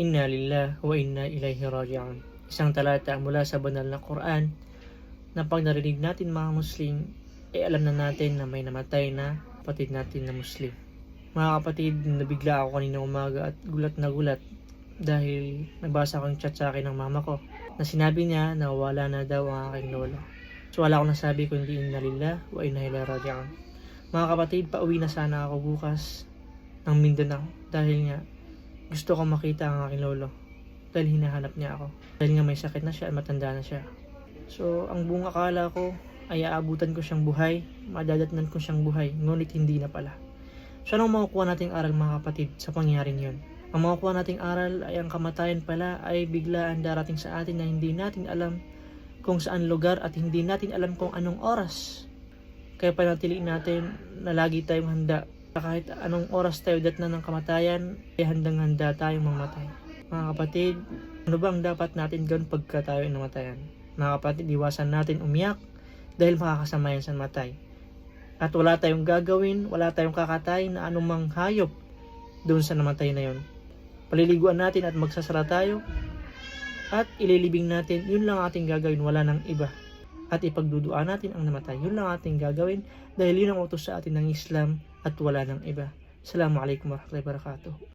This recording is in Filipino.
Inna lillah wa inna ilaihi raji'un. Isang talata mula sa banal na Quran na pag narinig natin mga Muslim, eh alam na natin na may namatay na kapatid natin na Muslim. Mga kapatid, nabigla ako kanina umaga at gulat na gulat dahil nabasa ko yung chat sa akin ng mama ko na sinabi niya na wala na daw ang aking lola. So wala akong nasabi kundi inna lillah wa inna ilaihi raji'un. Mga kapatid, pauwi na sana ako bukas ng Mindanao dahil nga gusto ko makita ang aking lolo dahil hinahanap niya ako. Dahil nga may sakit na siya at matanda na siya. So, ang buong akala ko ay aabutan ko siyang buhay, madadatnan ko siyang buhay, ngunit hindi na pala. So, anong makukuha nating aral mga kapatid sa pangyaring yun? Ang makukuha nating aral ay ang kamatayan pala ay biglaan darating sa atin na hindi natin alam kung saan lugar at hindi natin alam kung anong oras. Kaya panatiliin natin na lagi tayong handa kahit anong oras tayo dat na ng kamatayan, ay handang-handa tayong mamatay. Mga kapatid, ano ba ang dapat natin gawin pagka tayo ay namatayan? Mga kapatid, iwasan natin umiyak dahil makakasama yan sa matay. At wala tayong gagawin, wala tayong kakatay na anumang hayop doon sa namatay na yon. Paliliguan natin at magsasara tayo at ililibing natin, yun lang ating gagawin, wala nang iba. At ipagduduan natin ang namatay, yun lang ating gagawin dahil yun ang utos sa atin ng Islam at wala nang iba. Assalamualaikum warahmatullahi wabarakatuh.